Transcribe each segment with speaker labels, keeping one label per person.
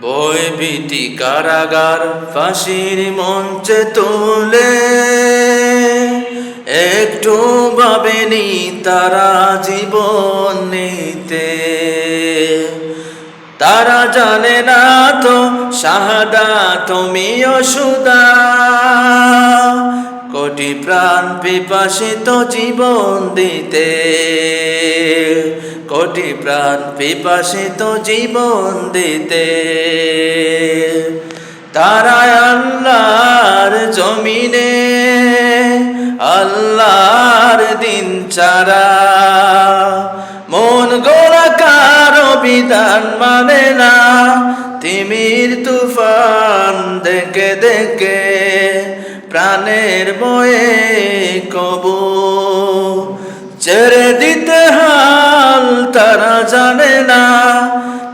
Speaker 1: বই ভীতি কারাগার ফাঁসির মঞ্চে তোলে। একটু ভাবেনি তারা জীবন নিতে। তারা জানে না তো শাহাদা তুমিও সুদা কোটি প্রাণ পিপাসিত জীবন দিতে। কোটি প্রাণ পিপাসিত জীবন দিতে। তারা আল্লাহর জমিনে, আল্লাহর দিন চারা মন গোড়া কারও বিধান মানে না, তিমির তুফান দেখে দেখে প্রাণের বয়ে কবু। ছেড়ে দিতে হাল তারা জানে না।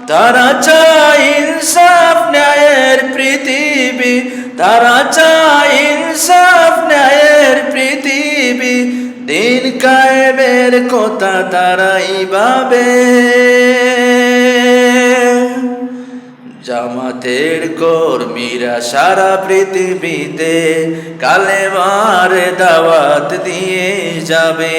Speaker 1: তারা চায় ইনসাফ, ন্যায়ের পৃথিবী তারা চায় ইনসাফ, ন্যায়ের পৃথিবী দিন কায়েমের কথা তারাই ভাবে। জামাতের কর্মীরা সারা পৃথিবীতে কালেমার দাওয়াত দিয়ে যাবে।